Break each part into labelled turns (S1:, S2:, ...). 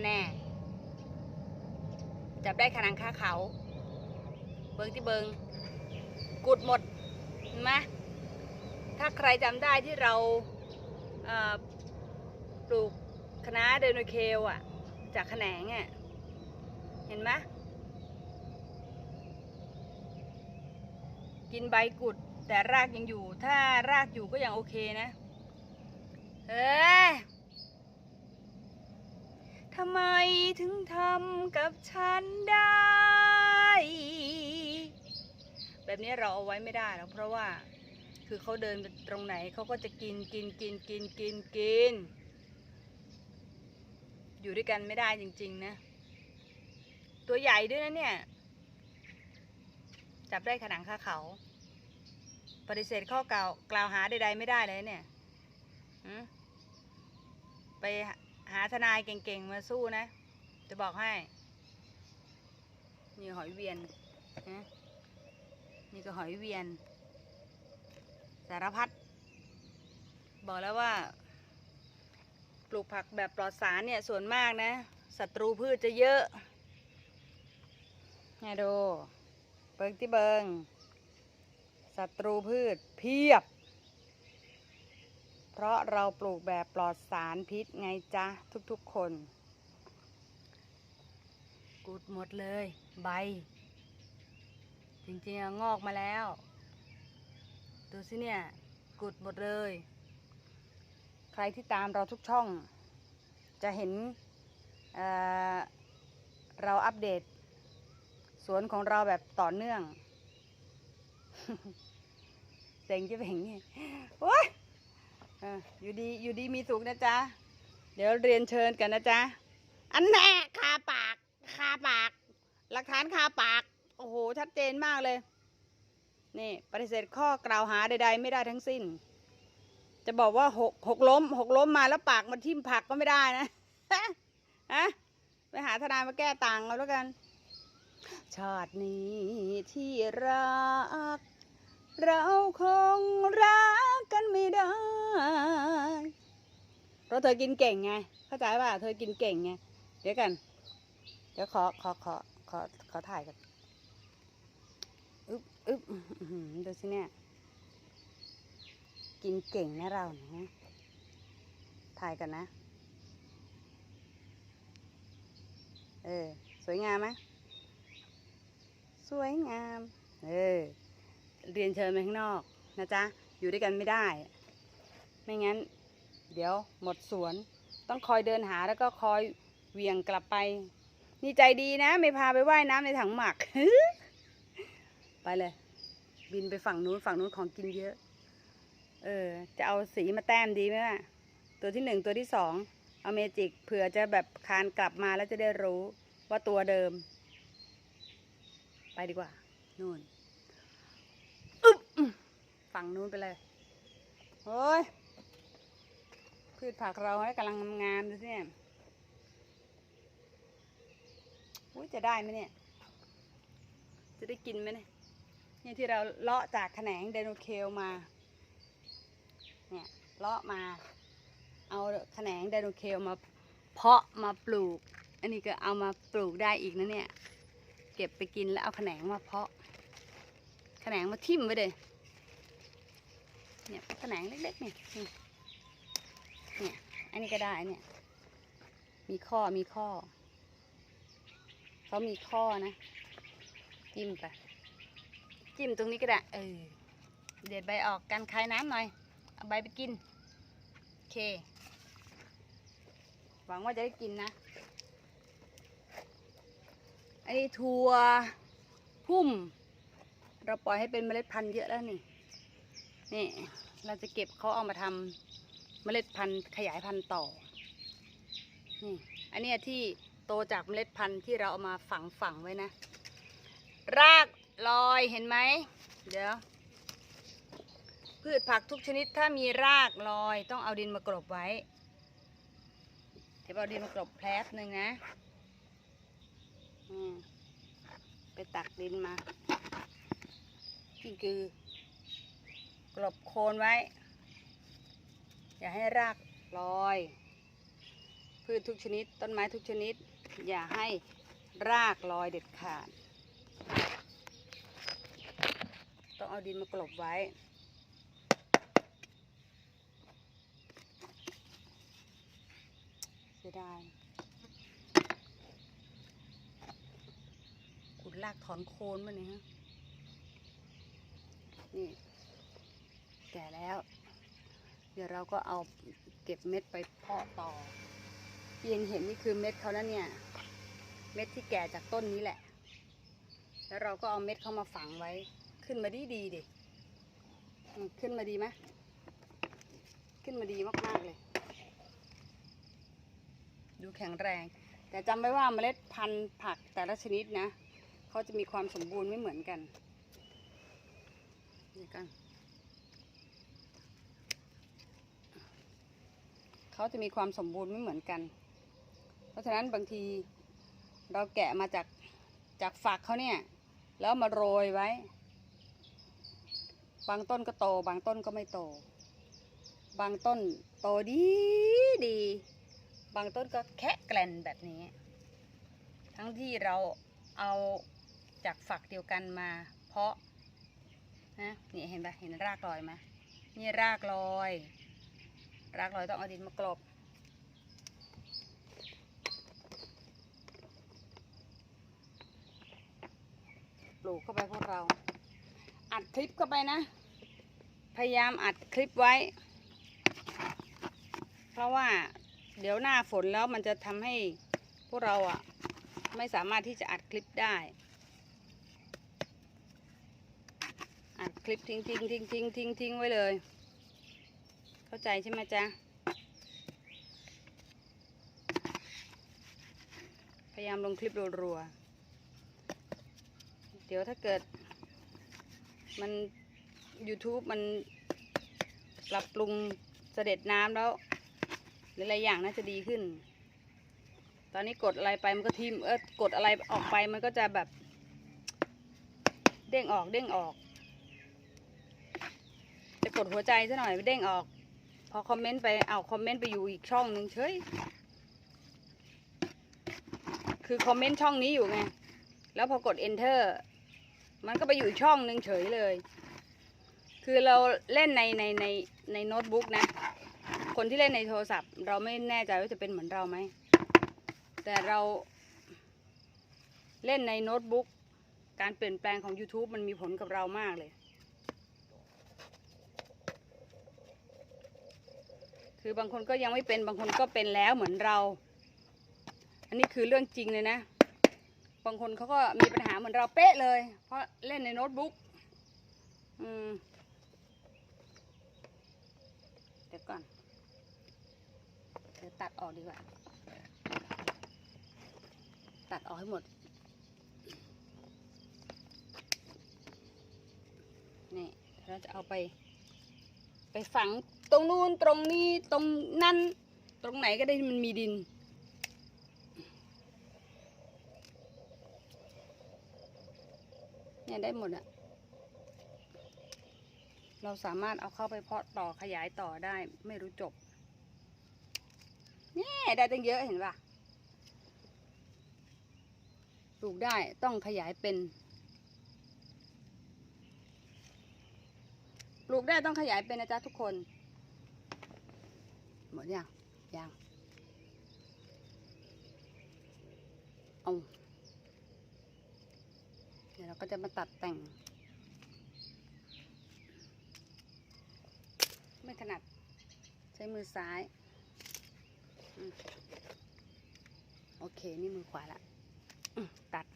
S1: นแน่ จับได้ขนังคาเขา เบิงที่เบิง กุดหมดเห็นไหมถ้าใครจำได้ที่เราเอ่อปลูกคณะเดโนเคลอะ จากแขนงอะ เห็นไหมกินใบกุด แต่รากยังอยู่ ถ้ารากอยู่ก็ยังโอเคนะ เอ้ ทำไมถึงทำกับฉันได้ แบบนี้เราเอาไว้ไม่ได้แล้วเพราะว่าคือเขาเดินไปตรงไหนเขาก็จะกินกินกินกินกินกิน อยู่ด้วยกันไม่ได้จริง ๆ นะ ตัวใหญ่ด้วยนะเนี่ย จับได้ขนังคาเขา ปฏิเสธข้อกล่าวกล่าวหาใดๆไม่ได้เลยเนี่ยไป หาทนายเก่งๆ มาสู้นะ จะบอกให้ นี่หอยเวียนนะนี่ก็หอยเวียน สารพัด บอกแล้วว่า ปลูกผักแบบปลอดสารเนี่ย ส่วนมากนะศัตรูพืชจะเยอะไงดู เบิงที่เบิงศัตรูพืชเพียบ เพราะเราปลูกแบบปลอดสารพิษไงจ๊ะ ทุกๆคน กุดหมดเลย ใบ จริงๆอะงอกมาแล้ว ดูสิเนี่ย กุดหมดเลย ใครที่ตามเราทุกช่อง จะเห็นเอ่อเราอัปเดต สวนของเราแบบต่อเนื่องเจ๋งจะเป็นไงโอ้ย เอออยู่ดีอยู่ดีมีสุขนะจ๊ะ เดี๋ยวเรียนเชิญกันนะจ๊ะ อันแน่คาปากคาปาก หลักฐานคาปาก โอ้โห ชัดเจนมากเลย นี่ปฏิเสธข้อกล่าวหาใด ๆ ไม่ได้ทั้งสิ้น จะบอกว่าหกหกล้มหกล้มมาแล้วปากมันทิ่มผักก็ไม่ได้นะฮะไปหาทนายมาแก้ต่างเอาแล้วกัน ชาตินี้ที่รัก เราคงรักกันไม่ได้ เพราะเธอกินเก่งไง เข้าใจป่ะ เธอกินเก่งไง เดี๋ยวกัน เดี๋ยวขอขอขอขอขอถ่ายกันอึ๊บอึ๊บดูสิเนี่ย กินเก่งนะเรานี่ยถ่ายกันนะ เออ สวยงามไหมสวยงาม เออ เรียนเชิญไปข้างนอกนะจ๊ะ อยู่ด้วยกันไม่ได้ ไม่งั้น เดี๋ยวหมดสวน ต้องคอยเดินหาแล้วก็คอยเวียงกลับไป นี่ใจดีนะ ไม่พาไปว่ายน้ำในถังหมัก ไปเลย บินไปฝั่งนู้นฝั่งนู้นของกินเยอะ เออ จะเอาสีมาแต้มดีไหมล่ะ ตัวที่หนึ่งตัวที่สองเอาเมจิกเผื่อจะแบบคานกลับมาแล้วจะได้รู้ว่าตัวเดิม ไปดีกว่า นู่น ฝั่งนู้นไปเลยโอ้ยพืชผักเราให้กำลังงามดูสิเนี่ยอุ้ยจะได้ไหมเนี่ย จะได้กินไหมเนี่ยนี่ที่เราเลาะจากแขนงไดโนเคลมา เนี่ยเลาะมา เอาแขนงไดโนเคลมา เพาะมาปลูก อันนี้ก็เอามาปลูกได้อีกนะเนี่ย เก็บไปกินแล้วเอาแขนงมาเพาะ แขนงมาทิ่มไว้เลย เนี่ยแขนงเล็กๆเนี่ยเนี่ยอันนี้ก็ได้เนี่ยมีข้อมีข้อเขามีข้อนะ จิ้มไปจิ้มตรงนี้ก็ได้เออเด็ดใบออกกันคายน้ำหน่อยเอาใบไปกินโอเค หวังว่าจะได้กินนะอันนี้ถั่วพุ่ม เราปล่อยให้เป็นเมล็ดพันธุ์เยอะแล้วนี่นี่ เราจะเก็บเขาเอามาทำเมล็ดพันธุ์ขยายพันธุ์ต่อนี่อันนี้ที่โตจากเมล็ดพันธุ์ที่เราเอามาฝังฝังไว้นะ รากลอยเห็นไหมเดี๋ยวพืชผักทุกชนิดถ้ามีรากลอยต้องเอาดินมากรบไว้ เดี๋ยวเอาดินมากรบแพลบหนึ่งนะอืมไปตักดินมานี่คือ กรบโคนไว้ อย่าให้รากลอยพืพืชทุกชนิด ต้นไม้ทุกชนิด อย่าให้รากลอยเด็ดขาด ต้องเอาดินมากลบไว้เสียดายขุดรากถอนโคนมาเนี่ยฮะนี่ แก่แล้ว เดี๋ยวเราก็เอาเก็บเม็ดไปเพาะต่อที่เห็นเห็นนี่คือเม็ดเขานะเนี่ย เม็ดที่แก่จากต้นนี้แหละ แล้วเราก็เอาเม็ดเขามาฝังไว้ ขึ้นมาดีดีดิขึ้นมาดีไหมขึ้นมาดีมากๆเลย ดูแข็งแรง แต่จำไว้ว่าเมล็ดพันธุ์ผักแต่ละชนิดนะเขาจะมีความสมบูรณ์ไม่เหมือนกันนี่กัน เขาจะมีความสมบูรณ์ไม่เหมือนกัน เพราะฉะนั้นบางทีเราแกะมาจากจากฝักเขาเนี่ย แล้วมาโรยไว้ บางต้นก็โต บางต้นก็ไม่โต บางต้นโตดีดี บางต้นก็แคะแกลนแบบนี้ ทั้งที่เราเอาจากฝักเดียวกันมา เพาะนะนี่เห็นปะเห็นรากลอยไหมนี่รากลอย รากลอยต้องเอาดินมากลบปลูกเข้าไปพวกเรา อัดคลิปเข้าไปนะ พยายามอัดคลิปไว้ เพราะว่าเดี๋ยวหน้าฝนแล้วมันจะทำให้พวกเราอะ ไม่สามารถที่จะอัดคลิปได้อัดคลิปทิ้งทิ้งทิ้งทิ้งทิ้งทิ้งไว้เลย เข้าใจใช่ไหมจ๊ะ พยายามลงคลิปรัวๆ เดี๋ยวถ้าเกิด มัน YouTube มันปรับปรุงเสด็จน้ำแล้วหลายๆอย่างน่าจะดีขึ้น ตอนนี้กดอะไรไปมันก็ทิมเออกดอะไรออกไปมันก็จะแบบ เด้งออกเด้งออก จะกดหัวใจซะหน่อยเด้งออก พอคอมเมนต์ไปเอาคอมเมนต์ไปอยู่อีกช่องหนึ่งเฉยคือคอมเมนต์ช่องนี้อยู่ไง แล้วพอกด enter มันก็ไปอยู่อีกช่องหนึ่งเฉยเลย คือเราเล่นในในในในโน้ตบุ๊กนะ คนที่เล่นในโทรศัพท์ เราไม่แน่ใจว่าจะเป็นเหมือนเราไหม แต่เราเล่นในโน้ตบุ๊ก การเปลี่ยนแปลงของ YouTube มันมีผลกับเรามากเลย คือบางคนก็ยังไม่เป็นบางคนก็เป็นแล้วเหมือนเรา อันนี้คือเรื่องจริงเลยนะ บางคนเขาก็มีปัญหาเหมือนเราเป๊ะเลย เพราะเล่นในโน้ตบุ๊กอืมเดี๋ยวก่อนเดี๋ยวตัดออกดีกว่า ตัดออกให้หมด นี่เราจะเอาไป ไปฝัง ตรงนู้นตรงนี้ตรงนั่น ตรงไหนก็ได้มันมีดิน เนี่ยได้หมดอะเราสามารถเอาเข้าไปเพาะต่อขยายต่อได้ไม่รู้จบเนี่ยได้ตั้งเยอะเห็นปะปลูกได้ต้องขยายเป็น ปลูกได้ต้องขยายเป็นนะจ๊ะทุกคน หมดยังยังเอาเดี๋ยวเราก็จะมาตัดแต่ง ไม่ถนัด ใช้มือซ้ายอโอเค นี่มือขวาละตัด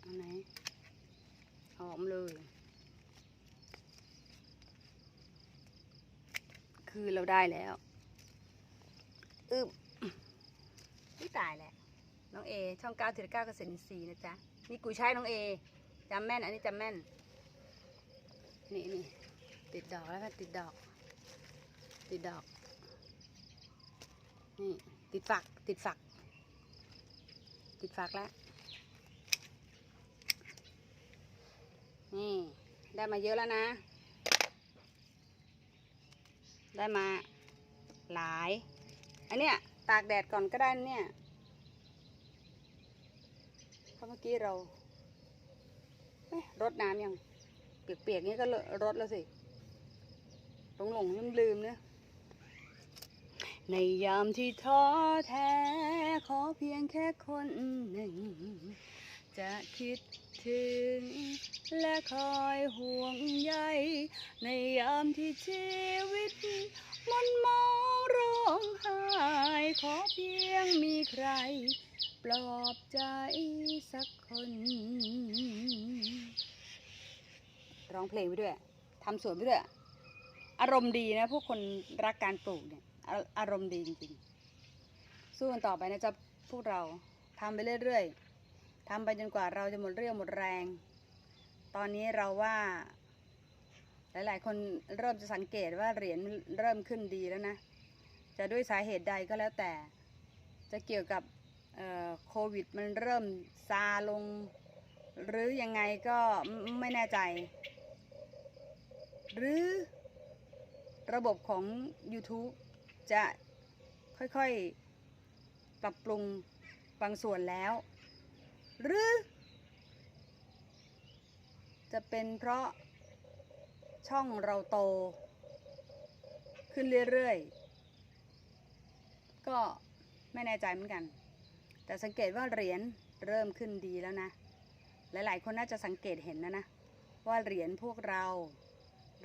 S1: เอาไหนเอมเลย คือเราได้แล้วอึบไม่ตายแหละ น้องเอ ช่องเก้าเจ็ดเก้าเกษตรอินทรีย์นะจ๊ะ นี่กูใช้น้องเอจำแม่น อันนี้จำแม่น นี่นี่ติดดอกแล้วค่ะติดดอก ติดดอก นี่ ติดฝัก ติดฝัก ติดฝักแล้ว นี่ ได้มาเยอะแล้วนะ ได้มาหลาย อันเนี้ยตากแดดก่อนก็ได้เนี่ยเพราะเมื่อกี้เรารดน้ำยัง เปียกๆนี้ก็รดแล้วสิหลงหลงลืมลืมๆเนะในยามที่ท้อแท้ ขอเพียงแค่คนหนึ่ง จะคิด ถึง และคอยห่วงใย ในยามที่ชีวิตมันมองร้องไห้ขอเพียงมีใคร ปลอบใจสักคน ร้องเพลงไปด้วยทำสวนไปด้วย อารมณ์ดีนะพวกคนรักการปลูกเนี่ย อาอารมณ์ดีจริงๆ สู้กันต่อไปนะจ๊ะพวกเราทำไปเรื่อยๆ ทำไปจนกว่าเราจะหมดเรี่ยวหมดแรง ตอนนี้เราว่า หลาย ๆ คนเริ่มจะสังเกตว่าเหรียญเริ่มขึ้นดีแล้วนะ จะด้วยสาเหตุใดก็แล้วแต่ จะเกี่ยวกับโควิดมันเริ่มซาลง หรือยังไงก็ไม่ไม่แน่ใจ หรือระบบของ YouTube จะค่อยๆ ปรับปรุงบางส่วนแล้ว หรือ จะเป็นเพราะช่องเราโต ขึ้นเรื่อยๆ ก็ไม่แน่ใจเหมือนกัน แต่สังเกตว่าเหรียญเริ่มขึ้นดีแล้วนะ หลายๆ คนน่าจะสังเกตเห็นนะนะ ว่าเหรียญพวกเรา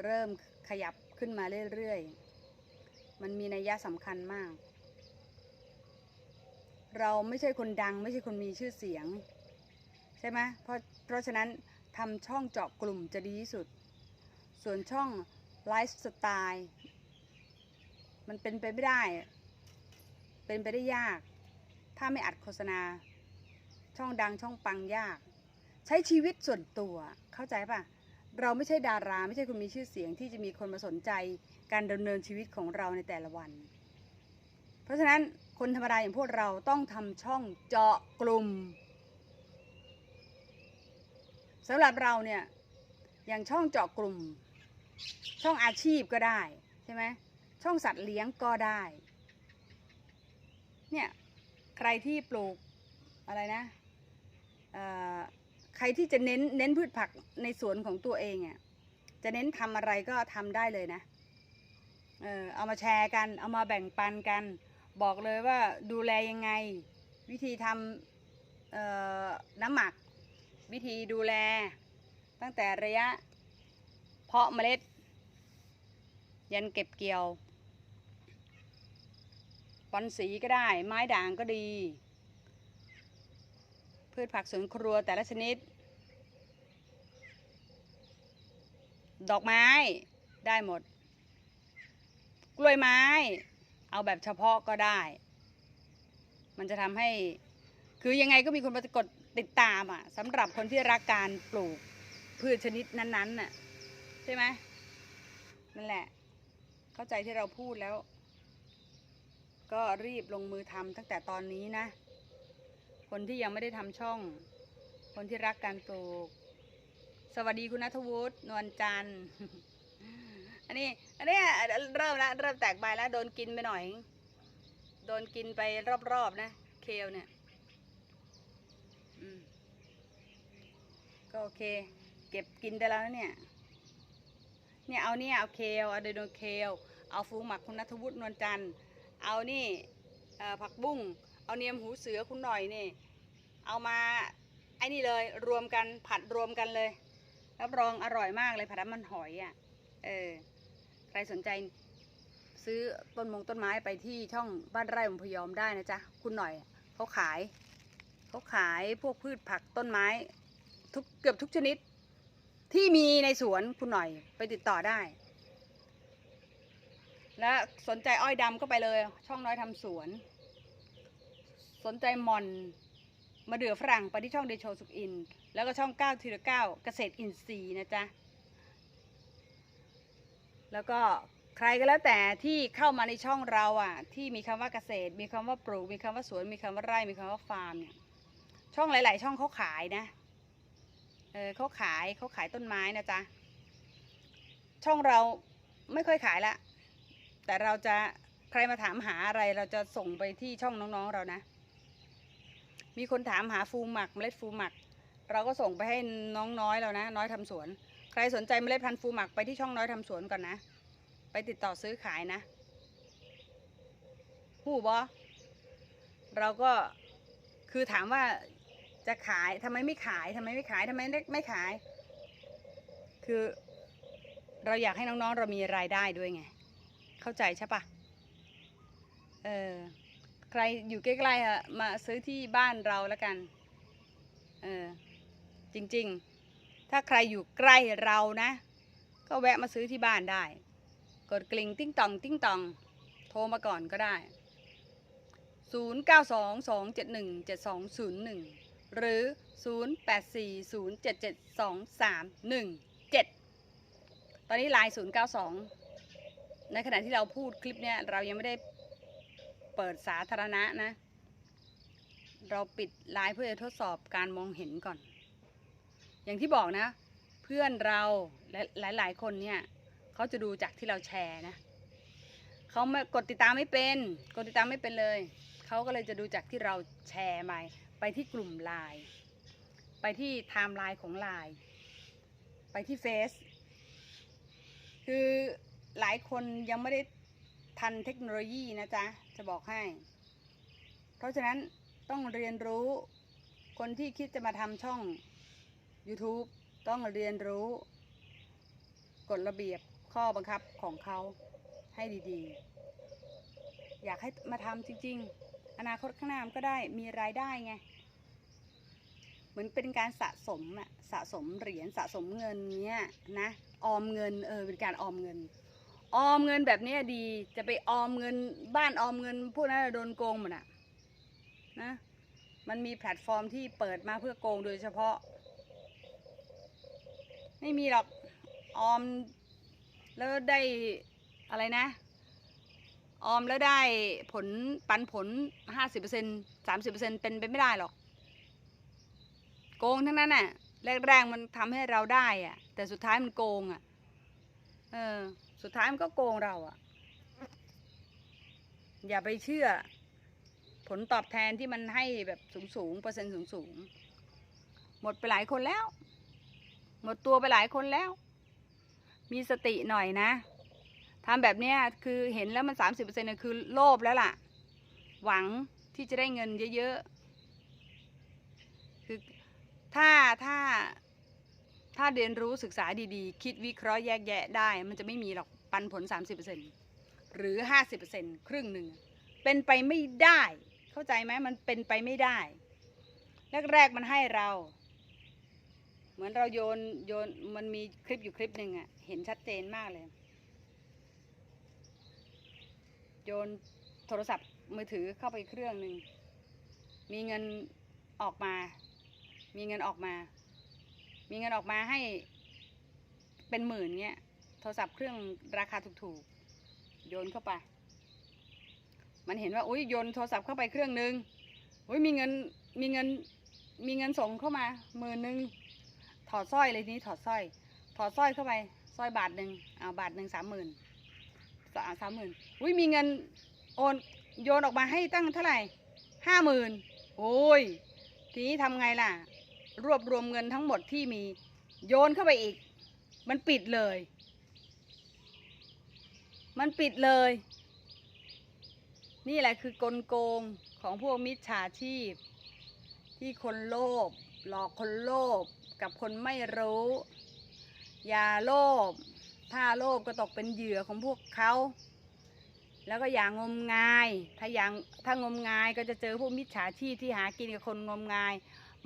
S1: เริ่มขยับขึ้นมาเรื่อยๆ มันมีนัยยะสำคัญมาก เราไม่ใช่คนดังไม่ใช่คนมีชื่อเสียง ใช่ไหมเพราะเพราะฉะนั้นทำช่องเจาะกลุ่มจะดีที่สุด ส่วนช่องไลฟ์สไตล์มันเป็นไปไม่ได้ เป็นไปได้ยาก ถ้าไม่อัดโฆษณา ช่องดังช่องปังยาก ใช้ชีวิตส่วนตัวเข้าใจปะเราไม่ใช่ดาราไม่ใช่คนมีชื่อเสียงที่จะมีคนมาสนใจการดำเนินชีวิตของเราในแต่ละวัน เพราะฉะนั้นคนธรรมดาอย่างพวกเราต้องทำช่องเจาะกลุ่ม สำหรับเราเนี่ยอย่างช่องเจาะกลุ่ม ช่องอาชีพก็ได้ใช่ไหมช่องสัตว์เลี้ยงก็ได้เนี่ยใครที่ปลูกอะไรนะเออใครที่จะเน้นเน้นพืชผักในสวนของตัวเองอะจะเน้นทำอะไรก็ทำได้เลยนะเออเอามาแชร์กัน เอามาแบ่งปันกัน บอกเลยว่าดูแลยังไง วิธีทำน้ำหมัก วิธีดูแล ตั้งแต่ระยะ เพาะเมล็ด ยันเก็บเกี่ยวปอนสีก็ได้ ไม้ด่างก็ดี พืชผักสวนครัวแต่ละชนิด ดอกไม้ได้หมด กล้วยไม้ เอาแบบเฉพาะก็ได้ มันจะทำให้ คือยังไงก็มีคนมากด ติดตามอะสำหรับคนที่รักการปลูกพืชชนิดนั้นๆน่ะใช่ไหมนั่นแหละ เข้าใจที่เราพูดแล้ว ก็รีบลงมือทำตั้งแต่ตอนนี้นะ คนที่ยังไม่ได้ทำช่อง คนที่รักการปลูก สวัสดีคุณนัทวุฒินวลจันทร์อันนี้อันนี้เริ่มแล้วเริ่มแตกใบแล้ว โดนกินไปหน่อย โดนกินไปรอบๆนะ เคลเนี่ยอืม ก็โอเค เก็บกินได้แล้วเนี่ย เนี่ยเอาเนี่ยเอาเคลเอาไดโนเคลเอาฟูงหมักคุณนัทวุฒินวลจันทร์เอานี่ผักบุ้งเอาเนียมหูเสือคุณหน่อยนี่ เอามาไอ้นี่เลยรวมกันผัดรวมกันเลยรับรองอร่อยมากเลยผัดมันหอยอะเออใครสนใจซื้อต้นมงต้นไม้ไปที่ช่องบ้านไร่มพยอมได้นะจ๊ะ คุณหน่อยเขาขาย เขาขายพวกพืชผักต้นไม้ ทุกเกือบทุกชนิด ที่มีในสวนคุณหน่อยไปติดต่อได้ และสนใจอ้อยดำก็ไปเลย ช่องน้อยทำสวน สนใจมอนมาเดือฝรั่งไปที่ช่องเดโชสุขอิน แล้วก็ช่อง9ทีละ9เกษตรอินทรีย์นะจ๊ะ แล้วก็ใครก็แล้วแต่ที่เข้ามาในช่องเราอะ ที่มีคำว่าเกษตร มีคำว่าปลูก มีคำว่าสวน มีคำว่าไร่ มีคำว่าฟาร์มเนี่ย ช่องหลาย ๆ ช่องเขาขายนะ เออเขาขายเขาขายต้นไม้นะจ๊ะ ช่องเราไม่ค่อยขายละ แต่เราจะใครมาถามหาอะไรเราจะส่งไปที่ช่องน้องๆเรานะ มีคนถามหาฟูหมักเมล็ดฟูหมัก เราก็ส่งไปให้น้องน้อยเรานะ น้อยทำสวน ใครสนใจเมล็ดพันธุ์ฟูหมักไปที่ช่องน้อยทำสวนก่อนนะ ไปติดต่อซื้อขายนะหูบอเราก็คือถามว่า จะขายทำไมไม่ขายทำไมไม่ขายทำไมไม่ขาย คือเราอยากให้น้องๆ เรามีรายได้ด้วยไง เข้าใจใช่ปะเออใครอยู่ใกล้ๆอะมาซื้อที่บ้านเราแล้วกัน เออจริงๆ ถ้าใครอยู่ใกล้เรานะ ก็แวะมาซื้อที่บ้านได้ กดกลิ่งติ้งตอง ติ้งตอง โทรมาก่อนก็ได้ 0922717201 หรือ 0840772317 ตอนนี้ไลน์092 ในขณะที่เราพูดคลิปเนี้ยเรายังไม่ได้เปิดสาธารณะนะ เราปิดไลน์เพื่อจะทดสอบการมองเห็นก่อน อย่างที่บอกนะ เพื่อนเราและหลาย ๆ คนเนี่ยเขาจะดูจากที่เราแชร์นะเขาไม่กดติดตามไม่เป็น กดติดตามไม่เป็นเลย เขาก็เลยจะดูจากที่เราแชร์มา ไปที่กลุ่มไลน์ไปที่ไทม์ไลน์ของไลน์ไปที่เฟซคือหลายคนยังไม่ได้ทันเทคโนโลยีนะจ๊ะ จะบอกให้ เพราะฉะนั้นต้องเรียนรู้คนที่คิดจะมาทำช่อง YouTube ต้องเรียนรู้กฎระเบียบข้อบังคับของเขาให้ดีๆ อยากให้มาทำจริง ๆ อนาคตข้างหน้ามันก็ได้มีรายได้ไง เหมือนเป็นการสะสมอะสะสมเหรียญสะสมเงินเนี้ยนะออมเงินเออเป็นการออมเงิน ออมเงินแบบนี้ดี จะไปออมเงินบ้านออมเงินพวกนั้นโดนโกงหมดอะนะมันมีแพลตฟอร์มที่เปิดมาเพื่อโกงโดยเฉพาะ ไม่มีหรอกออมแล้วได้อะไรนะ ออมแล้วได้ผลปันผลห้าสิบเปอร์เซ็นสามสิบเปอร์เซ็นเป็นไปไม่ได้หรอก โกงทั้งนั้นน่ะแรกๆมันทำให้เราได้อะแต่สุดท้ายมันโกงอะ เออ สุดท้ายมันก็โกงเราอะ อย่าไปเชื่อ ผลตอบแทนที่มันให้แบบสูงๆเปอร์เซ็นต์สูงๆหมดไปหลายคนแล้ว หมดตัวไปหลายคนแล้ว มีสติหน่อยนะ ทำแบบเนี้ยคือเห็นแล้วมันสามสิบเปอร์เซ็นต์คือโลภแล้วล่ะ หวังที่จะได้เงินเยอะๆ คือถ้าถ้าถ้าเรียนรู้ศึกษาดีๆ คิดวิเคราะห์แยกแยะได้ มันจะไม่มีหรอกปันผล 30%หรือ 50%ครึ่งหนึ่ง เป็นไปไม่ได้ เข้าใจไหมมันเป็นไปไม่ได้ แรกๆมันให้เรา เหมือนเราโยนโยนมันมีคลิปอยู่คลิปหนึ่งอะเห็นชัดเจนมากเลย โยนโทรศัพท์มือถือเข้าไปเครื่องหนึ่ง มีเงินออกมา มีเงินออกมา มีเงินออกมาให้เป็นหมื่นเงี้ย โทรศัพท์เครื่องราคาถูกๆ โยนเข้าไป มันเห็นว่าอุ้ยโยนโทรศัพท์เข้าไปเครื่องหนึ่งอุ้ยมีเงินมีเงินมีเงินส่งเข้ามาหมื่นหนึ่งถอดสร้อยเลยนี้ถอดสร้อย ถอดสร้อยเข้าไปสร้อยบาทหนึ่งเอาบาทหนึ่งสามหมื่น สามสามหมื่นอุ้ยมีเงินโอนโยนออกมาให้ตั้งเท่าไหร่ห้าหมื่นโอ้ย ทีนี้ทำไงล่ะ รวบรวมเงินทั้งหมดที่มีโยนเข้าไปอีก มันปิดเลย มันปิดเลย นี่แหละคือกลโกงของพวกมิจฉาชีพ ที่คนโลภหลอกคนโลภกับคนไม่รู้ อย่าโลภ ถ้าโลภก็ตกเป็นเหยื่อของพวกเขา แล้วก็อย่างงมงาย ถ้าอย่างถ้างมงายก็จะเจอพวกมิจฉาชีพที่หากินกับคนงมงาย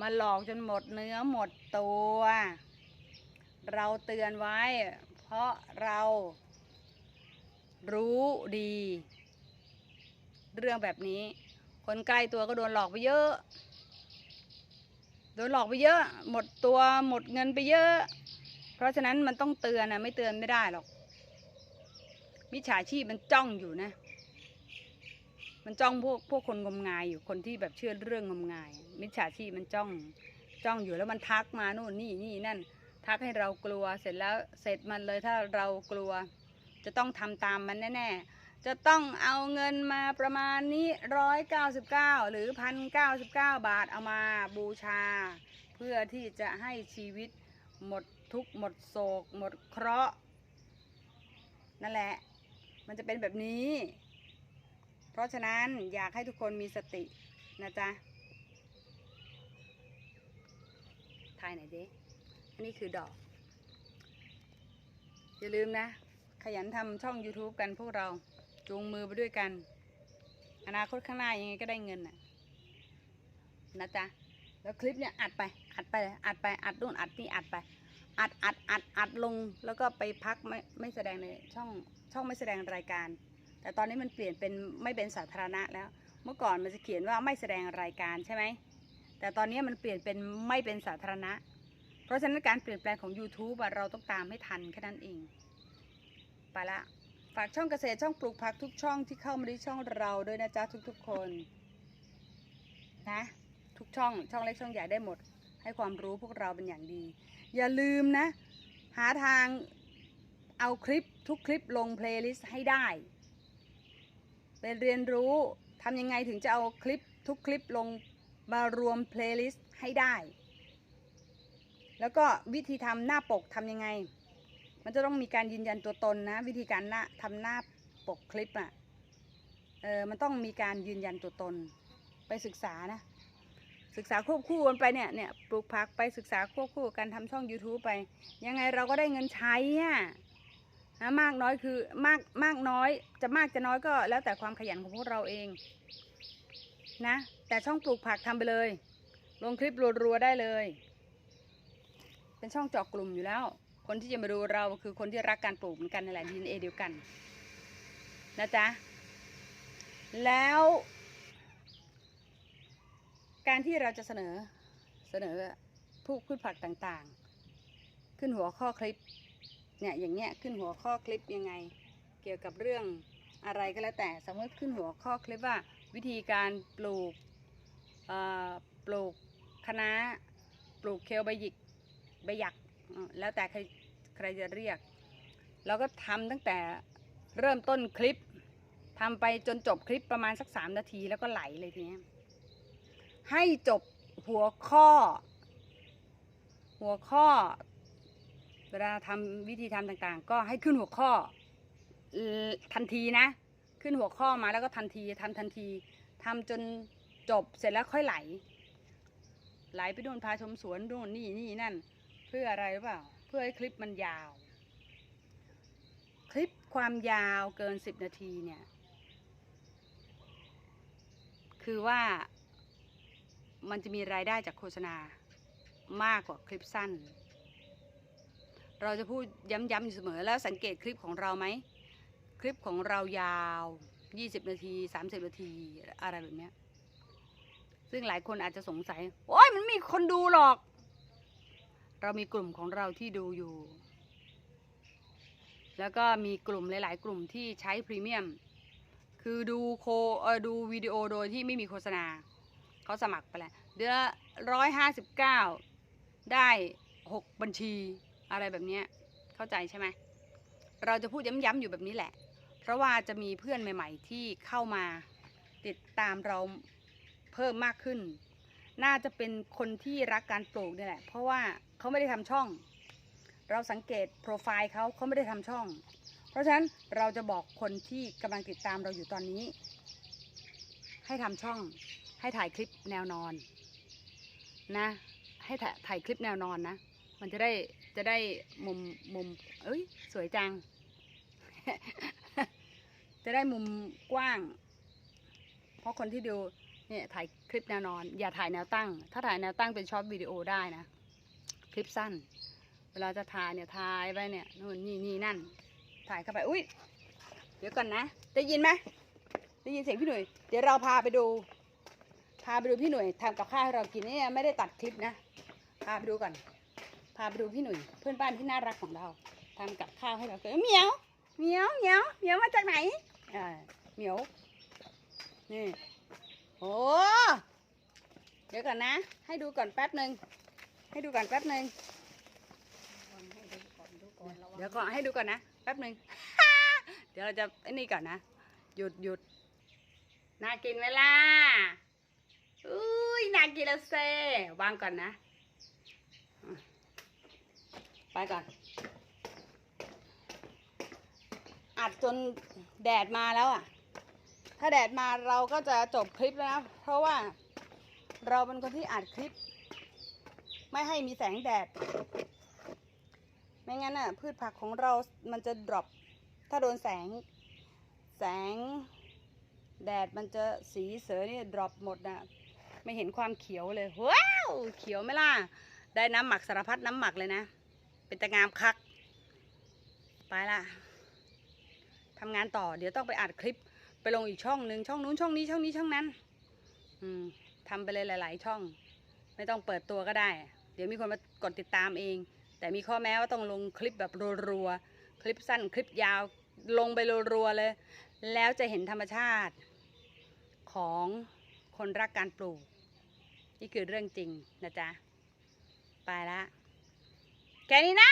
S1: มาหลอกจนหมดเนื้อหมดตัว เราเตือนไว้ เพราะเรารู้ดี เรื่องแบบนี้ คนใกล้ตัวก็โดนหลอกไปเยอะ โดนหลอกไปเยอะ หมดตัวหมดเงินไปเยอะ ราะฉะนั้นมันต้องเตือนนะไม่เตือนไม่ได้หรอก มิจฉาชีพมันจ้องอยู่นะ มันจ้องพวกพวกคนงมงายอยู่คนที่แบบเชื่อเรื่องงมงาย มิจฉาชีพมันจ้องจ้องอยู่แล้วมันทักมาโน่นนี่นี่นั่น ทักให้เรากลัวเสร็จแล้วเสร็จมันเลยถ้าเรากลัว จะต้องทำตามมันแน่ๆจะต้องเอาเงินมาประมาณนี้ร้อยเก้าสิบเก้าหรือพันเก้าสิบเก้าบาทเอามาบูชา เพื่อที่จะให้ชีวิตหมด ทุกข์หมดโศก หมดเคราะห์นั่นแหละ มันจะเป็นแบบนี้ เพราะฉะนั้นอยากให้ทุกคนมีสตินะจ๊ะทายไหนอยดิอันนี้คือดอก อย่าลืมนะ ขยันทำช่อง YouTube กันพวกเราจูงมือไปด้วยกัน อนาคตข้างหน้ายังไงก็ได้เงินนะนะจ๊ะ แล้วคลิปเนี่ยอัดไป อัดไป อัดไป อัดนู่นอัดนี่อัดไป อัดอัดอัดอัดลงแล้วก็ไปพักไม่ไม่แสดงในช่องช่องไม่แสดงรายการ แต่ตอนนี้มันเปลี่ยนเป็นไม่เป็นสาธารณะแล้ว เมื่อก่อนมันจะเขียนว่าไม่แสดงรายการใช่ไหมแต่ตอนนี้มันเปลี่ยนเป็นไม่เป็นสาธารณะ เพราะฉะนั้นการเปลี่ยนแปลงของ YouTube เราต้องตามให้ทันแค่นั้นเองไปละฝากช่องเกษตรช่องปลูกผักทุกช่องที่เข้ามาที่ช่องเราด้วยนะจ๊ะทุกๆคนนะทุกช่องช่องเล็กช่องใหญ่ได้หมด ให้ความรู้พวกเราเป็นอย่างดี อย่าลืมนะ หาทางเอาคลิปทุกคลิปลงเพลย์ลิสต์ให้ได้เป็นเรียนรู้ทำยังไงถึงจะเอาคลิปทุกคลิปลงมารวมเพลย์ลิสต์ให้ได้ แล้วก็วิธีทำหน้าปกทำยังไง มันจะต้องมีการยืนยันตัวตนนะ วิธีการหน้าทำหน้าปกคลิปอะ่ะเออมันต้องมีการยืนยันตัวตนไปศึกษานะ ศึกษาควบคู่กันไปเนี่ยเนี่ยปลูกผักไปศึกษาควบคู่กันทำช่อง YouTube ไป ยังไงเราก็ได้เงินใช้อะนะมากน้อยคือมากมากน้อย จะมากจะน้อยก็แล้วแต่ความขยันของพวกเราเองนะแต่ช่องปลูกผักทำไปเลย ลงคลิปรัวๆได้เลย เป็นช่องเจาะกลุ่มอยู่แล้ว คนที่จะมาดูเราคือคนที่รักการปลูกเหมือนกันนั่นแหละดีเอเดียวกันนะจ๊ะแล้ว การที่เราจะเสนอเสนอผู้พืชผักต่างๆ ขึ้นหัวข้อคลิปเนี่ยอย่างเงี้ยขึ้นหัวข้อคลิปยังไง เกี่ยวกับเรื่องอะไรก็แล้วแต่สมมติขึ้นหัวข้อคลิปว่าวิธีการปลูกปลูกคะน้าปลูกเคลใบหยิกใบหยักแล้วแต่ใครใครจะเรียกเราก็ทำตั้งแต่เริ่มต้นคลิปทำไปจนจบคลิปประมาณสักสามนาทีแล้วก็ไหลเลยทีเนี้ย ให้จบหัวข้อ หัวข้อ เวลาทำวิธีทำต่างๆ ก็ให้ขึ้นหัวข้อทันทีนะ ขึ้นหัวข้อมาแล้วก็ทันทีทำทันทีทำจนจบเสร็จแล้วค่อยไหล ไหลไปโดนพาชมสวนโน่นนี่นี่นั่น เพื่ออะไรหรือเปล่า เพื่อให้คลิปมันยาว คลิปความยาวเกินสิบนาทีเนี่ย คือว่า มันจะมีรายได้จากโฆษณามากกว่าคลิปสั้น เราจะพูดย้ำๆอยู่เสมอแล้วสังเกตคลิปของเราไหม คลิปของเรายาว 20 นาที 30 นาทีอะไรแบบนี้ซึ่งหลายคนอาจจะสงสัย โอ้ยมันมีคนดูหรอก เรามีกลุ่มของเราที่ดูอยู่ แล้วก็มีกลุ่มหลาย ๆ กลุ่มที่ใช้พรีเมียม คือดูโคดูวิดีโอโดยที่ไม่มีโฆษณา เขาสมัครไปแล้วเดือนร้อยห้าสิบเก้าได้หกบัญชีอะไรแบบนี้เข้าใจใช่ไหมเราจะพูดย้ำๆอยู่แบบนี้แหละ เพราะว่าจะมีเพื่อนใหม่ ๆ ที่เข้ามาติดตามเราเพิ่มมากขึ้น น่าจะเป็นคนที่รักการปลูกนี่แหละ เพราะว่าเขาไม่ได้ทำช่อง เราสังเกตโปรไฟล์เขาเขาไม่ได้ทำช่อง เพราะฉะนั้นเราจะบอกคนที่กำลังติดตามเราอยู่ตอนนี้ ให้ทำช่อง ให้ถ่ายคลิปแนวนอนนะ ให้ถ่ายถ่ายคลิปแนวนอนนะ มันจะได้จะได้มุมมุม เอ้ย สวยจัง จะได้มุมกว้าง เพราะคนที่ดูเนี่ยถ่ายคลิปแนวนอน อย่าถ่ายแนวตั้ง ถ้าถ่ายแนวตั้งเป็นช็อตวิดีโอได้นะ คลิปสั้น เวลาจะถ่ายเนี่ยถ่ายไปเนี่ยนู่นนี่นี่นั่น ถ่ายเข้าไปอุ้ยเดี๋ยวก่อนนะ ได้ยินไหมได้ยินเสียงพี่หนุ่ยเดี๋ยวเราพาไปดู พาไปดูพี่หนุ่ยทำกับข้าวให้เรากินเนี่ยไม่ได้ตัดคลิปนะพาไปดูก่อนพาไปดูพี่หนุ่ยเพื่อนบ้านที่น่ารักของเราทำกับข้าวให้เรากินเหมียวเหมียวเหมียวเหมียวมาจากไหนอ่าเหมียวนี่โอ้เดี๋ยวก่อนนะ ให้ดูก่อนแป๊บหนึ่งให้ดูก่อนแป๊บหนึ่งเดี๋ยวก่อนให้ดูก่อนนะแป๊บหนึ่งเดี๋ยวเราจะไอ้นี่ก่อนนะ หยุดหยุดน่ากินไหมล่ะ อุ้ยน่ากินแล้วเซวางก่อนนะ ไปก่อน อัดจนแดดมาแล้วอะ ถ้าแดดมาเราก็จะจบคลิปแล้วนะ เพราะว่าเราเป็นคนที่อัดคลิป ไม่ให้มีแสงแดด ไม่งั้นน่ะ พืชผักของเรามันจะดรอป ถ้าโดนแสง แสง แดดมันจะสีเสือนี่ดรอปหมดนะ ไม่เห็นความเขียวเลยว้าวเขียวไหมล่ะ ได้น้ำหมักสารพัดน้ำหมักเลยนะ เป็นตะงามคัก ไปละทำงานต่อเดี๋ยวต้องไปอัดคลิปไปลงอีกช่องหนึ่งช่องนู้นช่องนี้ช่องนี้ช่องนั้น อืมทำไปเลยหลาย ๆ ช่อง ไม่ต้องเปิดตัวก็ได้ เดี๋ยวมีคนมากดติดตามเอง แต่มีข้อแม้ว่าต้องลงคลิปแบบรัวๆคลิปสั้นคลิปยาวลงไปรัวๆเลย แล้วจะเห็นธรรมชาติของคนรักการปลูก นี่คือเรื่องจริงนะจ๊ะ ไปละ แค่นี้นะ